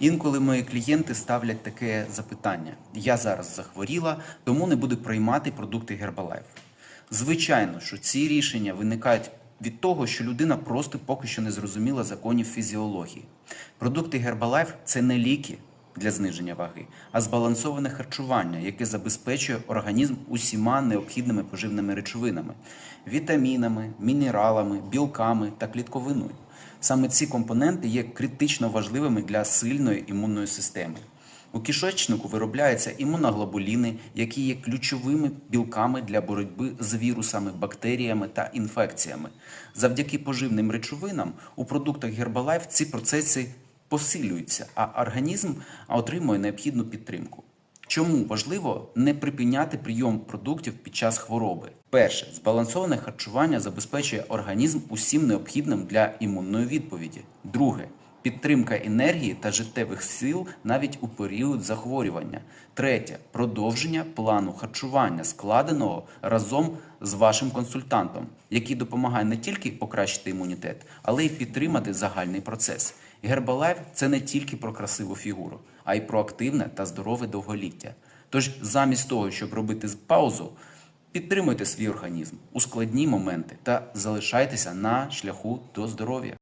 Інколи мої клієнти ставлять таке запитання: я зараз захворіла, тому не буду приймати продукти Herbalife. Звичайно, що ці рішення виникають від того, що людина просто поки що не зрозуміла законів фізіології. Продукти Herbalife – це не ліки для зниження ваги, а збалансоване харчування, яке забезпечує організм усіма необхідними поживними речовинами, вітамінами, мінералами, білками та клітковиною. Саме ці компоненти є критично важливими для сильної імунної системи. У кишечнику виробляються імуноглобуліни, які є ключовими білками для боротьби з вірусами, бактеріями та інфекціями. Завдяки поживним речовинам у продуктах Herbalife ці процеси посилюються, а організм отримує необхідну підтримку. Чому важливо не припиняти прийом продуктів під час хвороби? Перше, збалансоване харчування забезпечує організм усім необхідним для імунної відповіді. Друге, підтримка енергії та життєвих сил навіть у період захворювання. Третє продовження плану харчування, складеного разом з вашим консультантом, який допомагає не тільки покращити імунітет, але й підтримати загальний процес. Гербалайф це не тільки про красиву фігуру, а й про активне та здорове довголіття. Тож, замість того, щоб робити паузу, підтримуйте свій організм у складні моменти та залишайтеся на шляху до здоров'я.